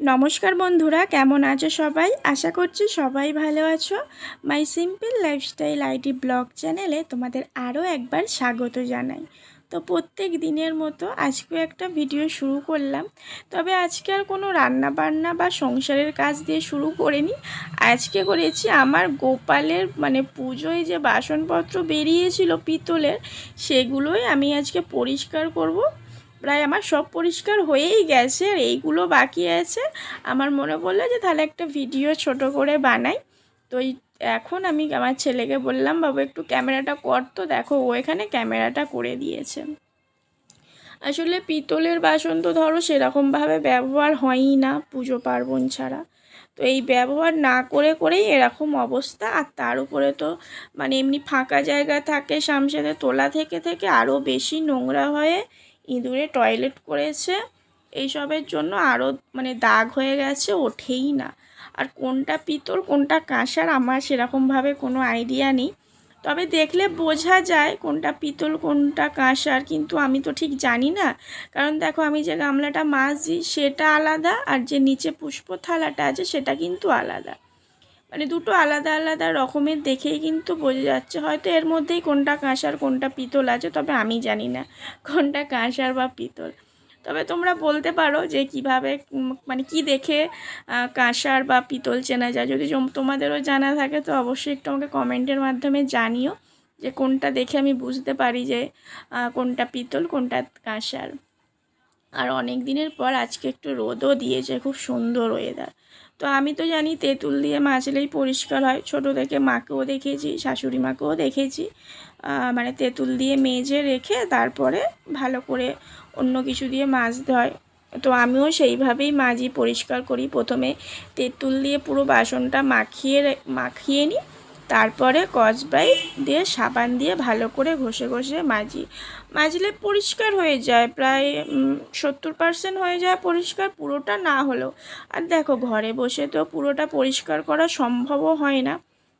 নমস্কার বন্ধুরা, কেমন আছো সবাই? আশা করছি সবাই ভালো আছো। My simple lifestyle ID blog চ্যানেলে তোমাদের আরও একবার স্বাগত জানাই। তো প্রত্যেক দিনের মতো আজকেও একটা ভিডিও শুরু করলাম। তবে আজকে আর কোনো রান্না বান্না বা সংসারের কাজ দিয়ে শুরু করিনি। আজকে করেছি আমার গোপালের মানে পুজোয় যে বাসনপত্র বেরিয়েছিল পিতলের, সেগুলোই আমি আজকে পরিষ্কার করব। প্রায় আমার সব পরিষ্কার হয়েই গেছে আর এইগুলো বাকি আছে। আমার মনে পড়ল যে তাহলে একটা ভিডিও ছোট করে বানাই। তো এই এখন আমি আমার ছেলেকে বললাম, বাবু, একটু ক্যামেরাটা কর তো, দেখো ও এখানে ক্যামেরাটা করে দিয়েছে। আসলে পিতলের বাসন তো ধরো সেরকমভাবে ব্যবহার হয়ই না পুজো পার্বণ ছাড়া। তো এই ব্যবহার না করে করেই এরকম অবস্থা। আর তার উপরে তো মানে এমনি ফাঁকা জায়গা থাকে, সামসাতে তোলা থেকে থেকে আরও বেশি নোংরা হয়ে ইঁদুরে টয়লেট করেছে। এইসবের জন্য আরও মানে দাগ হয়ে গেছে, ওঠেই না। আর কোনটা পিতল, কোনটা কাঁসার, আমার সেরকমভাবে কোনো আইডিয়া নেই। তবে দেখলে বোঝা যায় কোনটা পিতল, কোনটা কাঁসার, কিন্তু আমি তো ঠিক জানি না। কারণ দেখো, আমি যে গামলাটা মাছ সেটা আলাদা আর যে নিচে পুষ্প থালাটা আছে সেটা কিন্তু আলাদা। মানে দুটো আলাদা আলাদা রকমের দেখেই কিন্তু বোঝা যাচ্ছে। হয়তো এর মধ্যেই কোনটা কাঁসার, কোনটা পিতল আছে, তবে আমি জানি না কোনটা কাঁসার বা পিতল। তবে তোমরা বলতে পারো যে কীভাবে মানে কি দেখে কাঁসার বা পিতল চেনা যায়। যদি তোমাদেরও জানা থাকে তো অবশ্যই একটু আমাকে কমেন্টের মাধ্যমে জানিও যে কোনটা দেখে আমি বুঝতে পারি যে কোনটা পিতল, কোনটা কাঁসার। আর অনেক দিনের পর আজকে একটু রোদও দিয়েছে, খুব সুন্দর ওয়েদার তো আমি তো জানি তেঁতুল দিয়ে মাজলেই পরিষ্কার হয়। ছোটো থেকে মাকেও দেখেছি, শাশুড়ি মাকেও দেখেছি। মানে তেঁতুল দিয়ে মেজে রেখে তারপরে ভালো করে অন্য কিছু দিয়ে মাজতে হয় তো আমিও সেইভাবেই মাজি পরিষ্কার করি। প্রথমে তেঁতুল দিয়ে পুরো বাসনটা মাখিয়ে মাখিয়ে নিই। তারপরে কচবাই দিয়ে সাবান দিয়ে ভালো করে ঘষে ঘষে মাজি। মাজলে পরিষ্কার হয়ে যায়, প্রায় সত্তর পার্সেন্ট হয়ে যায় পরিষ্কার পুরোটা না হলেও। আর দেখো, ঘরে বসে তো পুরোটা পরিষ্কার করা সম্ভবও হয় না।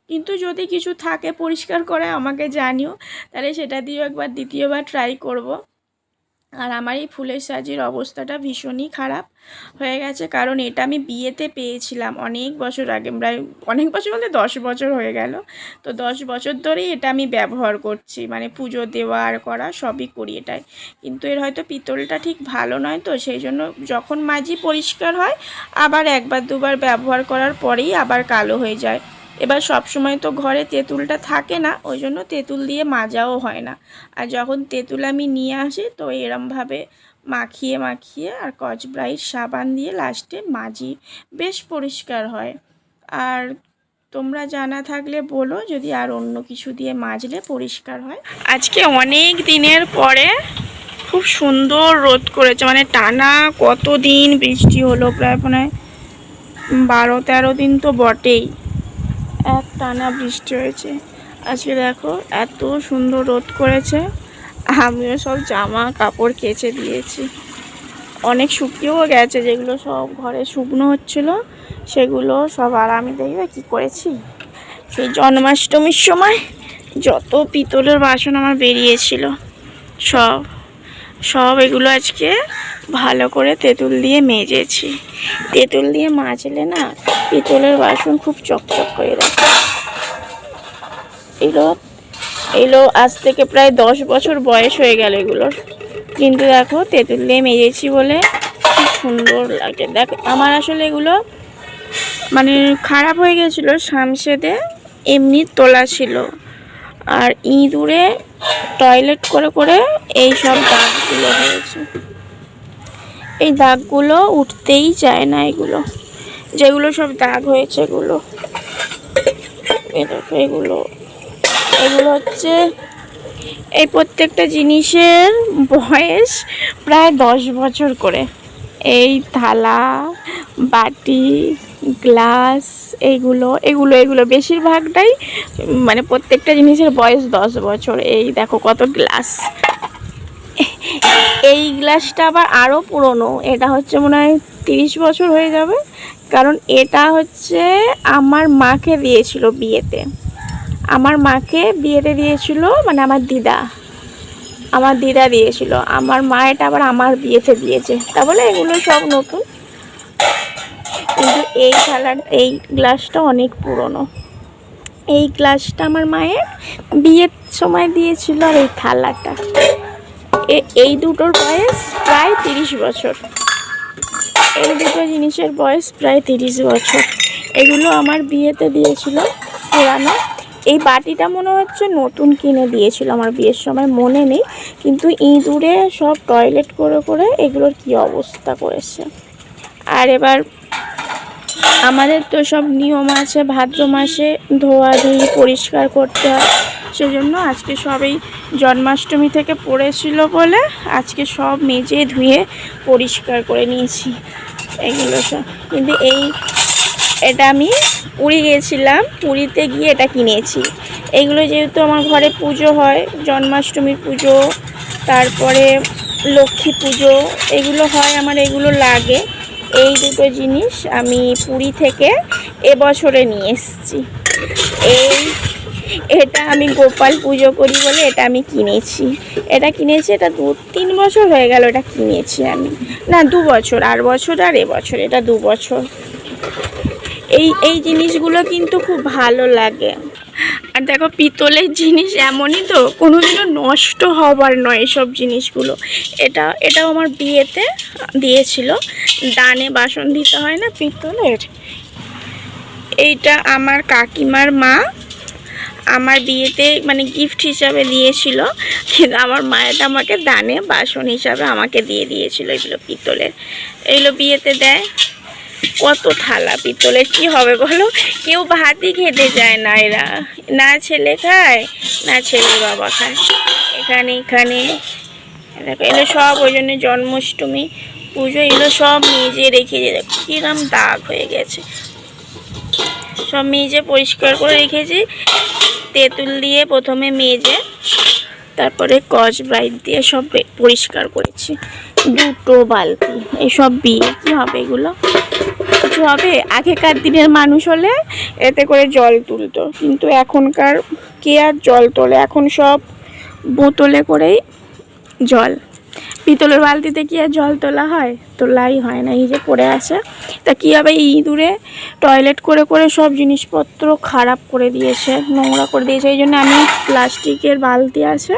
কিন্তু যদি কিছু থাকে পরিষ্কার করে আমাকে জানিও, তাহলে সেটা দিয়েও একবার দ্বিতীয়বার ট্রাই করব। আর আমার এই ফুলের সাজির অবস্থাটা ভীষণই খারাপ হয়ে গেছে। কারণ এটা আমি বিয়েতে পেয়েছিলাম অনেক বছর আগে, প্রায় অনেক বছর বলতে দশ বছর হয়ে গেল। তো দশ বছর ধরেই এটা আমি ব্যবহার করছি। মানে পুজো দেওয়া আর করা সবই করি এটাই। কিন্তু এর হয়তো পিতলটা ঠিক ভালো নয় তো, সেই জন্য যখন মাঝি পরিষ্কার হয়, আবার একবার দুবার ব্যবহার করার পরেই আবার কালো হয়ে যায়। এবার সব সময় তো ঘরে তেঁতুলটা থাকে না, ওই জন্য তেঁতুল দিয়ে মাজাও হয় না। আর যখন তেঁতুল আমি নিয়ে আসি, তো এরমভাবে মাখিয়ে মাখিয়ে আর কচ ব্রাইট সাবান দিয়ে লাস্টে মাজি। বেশ পরিষ্কার হয়। আর তোমরা জানা থাকলে বলো, যদি আর অন্য কিছু দিয়ে মাজলে পরিষ্কার হয়। আজকে অনেক দিনের পরে খুব সুন্দর রোদ করেছে মানে টানা কত দিন বৃষ্টি হলো প্রায় মানে বারো তেরো দিন তো বটেই। টানা বৃষ্টি হয়েছে। আজকে দেখো এত সুন্দর রোদ করেছে। আমিও সব জামা কাপড় কেচে দিয়েছি। অনেক শুকিয়েও গেছে, যেগুলো সব ঘরে শুকনো হচ্ছিল, সেগুলো সব আর আমি দেখবে কী করেছি? সেই জন্মাষ্টমীর সময় যত পিতলের বাসন আমার বেরিয়েছিল, সব সব এগুলো আজকে ভালো করে তেঁতুল দিয়ে মেজেছি। তেঁতুল দিয়ে মাজলে না পিতলের বাসন খুব চকচক করে রাখে। এগুলো এগুলো আজ থেকে প্রায় দশ বছর বয়স হয়ে গেল এগুলোর কিন্তু দেখো, তেঁতুল দিয়ে মেজেছি বলে খুব সুন্দর লাগে। দেখ, আমার আসলে এগুলো মানে খারাপ হয়ে গেছিল সামসেদে, এমনি তোলা ছিল। আর ইঁদুরে টয়লেট করে করে এই সব দাগগুলো হয়েছে। এই দাগগুলো উঠতেই চায় না এগুলো। যেগুলো সব দাগ হয়েছে এগুলো। এগুলো এগুলো হচ্ছে এই প্রত্যেকটা জিনিসের বয়স প্রায় দশ বছর করে। এই থালা, বাটি, গ্লাস এইগুলো এগুলো এগুলো বেশিরভাগটাই মানে প্রত্যেকটা জিনিসের বয়স দশ বছর। এই দেখো কত গ্লাস। এই গ্লাসটা আবার আরও পুরনো। এটা হচ্ছে মনে হয় তিরিশ বছর হয়ে যাবে। কারণ এটা হচ্ছে আমার মাকে দিয়েছিল বিয়েতে। আমার মাকে বিয়েতে দিয়েছিল মানে আমার দিদা আমার দিদা দিয়েছিল। আমার মা এটা আবার আমার বিয়েতে দিয়েছে। তা বলে এগুলো সব নতুন। কিন্তু এই থালা এই গ্লাসটা অনেক পুরনো। এই গ্লাসটা আমার মায়ের বিয়ের সময় দিয়েছিল আর এই থালাটা। এই দুটোর বয়স প্রায় তিরিশ বছর। এই দুটো জিনিসের বয়স প্রায় তিরিশ বছর। এগুলো আমার বিয়েতে দিয়েছিল পুরানো। এই বাটিটা মনে হচ্ছে নতুন কিনে দিয়েছিল আমার বিয়ের সময়, মনে নেই। কিন্তু ইঁদুরে সব টয়লেট করে করে এগুলোর কি অবস্থা করেছে। আর এবার আমাদের তো সব নিয়ম আছে, ভাদ্র মাসে ধোয়া ধুই পরিষ্কার করতে হয়। সেজন্য আজকে সবই জন্মাষ্টমী থেকে পড়েছিল বলে আজকে সব মেজে ধুয়ে পরিষ্কার করে নিয়েছি। এগুলো সব। কিন্তু এই এটা আমি পুরী গিয়েছিলাম, পুরীতে গিয়ে এটা কিনেছি। এগুলো যেহেতু আমার ঘরে পুজো হয়, জন্মাষ্টমীর পুজো, তারপরে লক্ষ্মী পুজো, এগুলো হয় আমার, এগুলো লাগে। এই দুটো জিনিস আমি পুরী থেকে এবছরে নিয়ে এসেছি। এই, এটা আমি গোপাল পুজো করি বলে এটা আমি কিনেছি। এটা কিনেছি, এটা দু, তিন বছর হয়ে গেল এটা কিনেছি আমি। না, দু বছর, আর বছর আর এবছর, এটা দু বছর। এই এই জিনিসগুলো কিন্তু খুব ভালো লাগে। আর দেখো, পিতলের জিনিস এমনই তো, কোনোদিনও নষ্ট হবার নয় এসব জিনিসগুলো। এটা, এটাও আমার বিয়েতে দিয়েছিল। দানে বাসন দিতে হয় না পিতলের? এইটা আমার কাকিমার মা আমার বিয়েতে মানে গিফট হিসাবে দিয়েছিল। কিন্তু আমার মায়েরটা আমাকে দানে বাসন হিসাবে আমাকে দিয়ে দিয়েছিল এগুলো পিতলের। এগুলো বিয়েতে দেয়। কত থালা পিতলের কি হবে বলো? কেউ ভাতই খেতে যায় না এরা। না ছেলে খায়, না ছেলে বাবা খায়। এখানে এখানে। দেখো এগুলো সব, ওই জন্য জন্মাষ্টমী, পুজো এগুলো সব মেজে রেখে দেখো, কিরম দাগ হয়ে গেছে। সব মেজে পরিষ্কার করে রেখেছি। তেঁতুল দিয়ে প্রথমে মেজে, তারপরে কচ ব্রাইট দিয়ে সব পরিষ্কার করেছি। দুটো বালতি, এসব বিয়ে কী হবে এগুলো? কিছু হবে, আগেকার দিনের মানুষ হলে এতে করে জল তুলতো। কিন্তু এখনকার কে আর জল তোলে? এখন সব বোতলে করেই জল। পিতলের বালতিতে কি আর জল তোলা হয়? তোলাই হয় না, এই যে পড়ে আছে। তা কী হবে? ইঁদুরে টয়লেট করে করে সব জিনিসপত্র খারাপ করে দিয়েছে, নোংরা করে দিয়েছে। এই জন্য আমি প্লাস্টিকের বালতি আছে,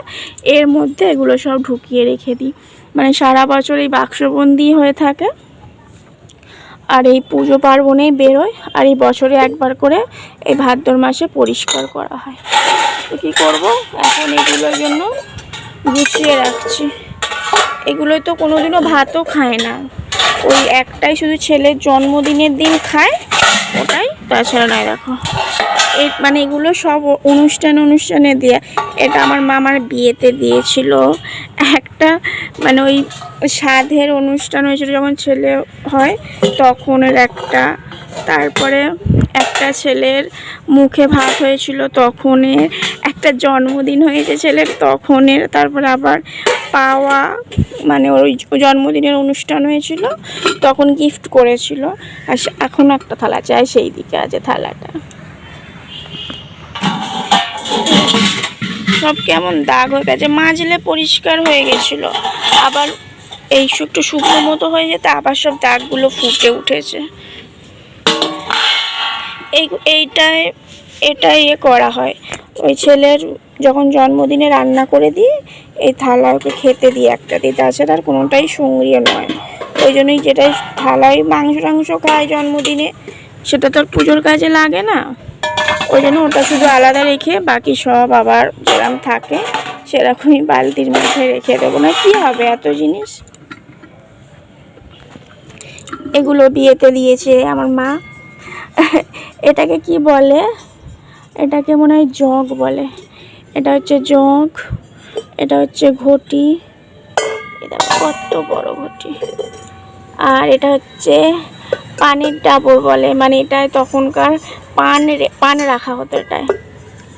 এর মধ্যে এগুলো সব ঢুকিয়ে রেখে দিই। মানে সারা বছর এই বাক্সবন্দি হয়ে থাকে। আর এই পুজো পার্বণেই বেরোয় আর এই বছরে একবার করে এই ভাদ্র মাসে পরিষ্কার করা হয়। তো কী করব? এখন এগুলোর জন্য গুছিয়ে রাখছি। এগুলো তো কোনো দিনও ভাতও খায় না। ওই একটাই শুধু ছেলের জন্মদিনের দিন খায়, ওটাই। তাছাড়া নয় এই মানে এগুলো সব অনুষ্ঠান অনুষ্ঠানে দিয়ে, এটা আমার মামার বিয়েতে দিয়েছিল। একটা মানে ওই সাধের অনুষ্ঠান হয়েছিল যখন ছেলে হয়, তখনের একটা। তারপরে একটা ছেলের মুখে ভাত হয়েছিল তখনের, একটা জন্মদিন হয়েছে ছেলের তখনের, তারপরে আবার পাওয়া মানে ওই জন্মদিনের অনুষ্ঠান হয়েছিল, তখন গিফট করেছিল। আর এখন একটা থালা চাই, সেই দিকে আছে থালাটা। সব কেমন দাগ হয়ে গেছে, মাজলে পরিষ্কার হয়ে গেছিল। আবার এই একটু শুকনো মতো হয়ে যেতে আবার সব দাগগুলো ফুটে উঠেছে। এই এইটায় এটা ইয়ে করা হয়। ওই ছেলের যখন জন্মদিনে রান্না করে দিই, এই থালা ওকে খেতে দিই একটা দিই, তাছাড়া আর কোনোটাই সঙ্গীয় নয়। ওই জন্যই যেটাই থালায় মাংস টাংস খায় জন্মদিনে, সেটা তো আর পুজোর কাজে লাগে না। ওই জন্য ওটা শুধু আলাদা রেখে বাকি সব আবার যেরকম থাকে, সেরকমই বালতির মধ্যে রেখে দেবো। না, কি হবে এত জিনিস? এগুলো বিয়েতে দিয়েছে আমার মা। এটাকে কি বলে? এটাকে মনে হয় জগ বলে। এটা হচ্ছে জগ, এটা হচ্ছে ঘটি। এটা কত বড় ঘটি। আর এটা হচ্ছে পানির ডাবর বলে। মানে এটায় তখনকার পান পান রাখা হতো এটায়।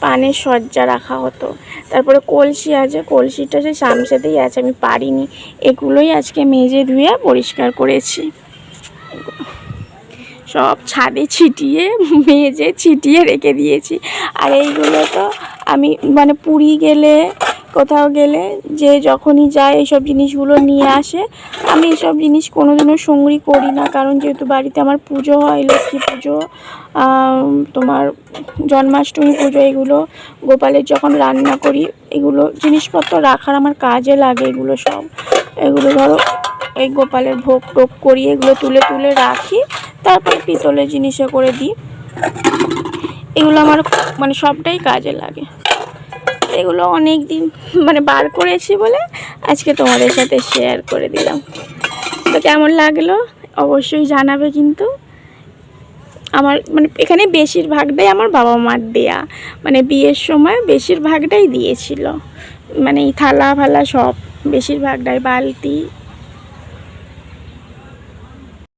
পানের সজ্জা রাখা হতো। তারপরে কলসি আছে, কলসিটা সে সামসেতেই আছে, আমি পারিনি। এগুলোই আজকে মেজে ধুয়ে পরিষ্কার করেছি। সব ছাদে ছিটিয়ে, মেজে ছিটিয়ে রেখে দিয়েছি। আর এইগুলো তো আমি মানে পুরী গেলে কোথাও গেলে যে যখনই যায় এইসব জিনিসগুলো নিয়ে আসে। আমি এইসব জিনিস কোনোদিনও সংগ্রহ করি না, কারণ যেহেতু বাড়িতে আমার পুজো হয়, লক্ষ্মী পুজো তোমার জন্মাষ্টমী পুজো এগুলো, গোপালের যখন রান্না করি, এগুলো জিনিসপত্র রাখার আমার কাজে লাগে এগুলো সব। এগুলো ধরো, এই গোপালের ভোগ টোগ করি, এগুলো তুলে তুলে রাখি, তারপর পিতলের জিনিসে করে দিই। এগুলো আমার মানে সবটাই কাজে লাগে। এগুলো অনেক দিন মানে বার করেছি বলে আজকে তোমাদের সাথে শেয়ার করে দিলাম। তো কেমন লাগল? অবশ্যই জানাবে কিন্তু। আমার মানে এখানে বেশিরভাগটাই আমার বাবা মার দেয়া। মানে বিয়ের সময় বেশিরভাগটাই দিয়েছিল। মানে থালা ফালা সব বেশিরভাগটাই বালতি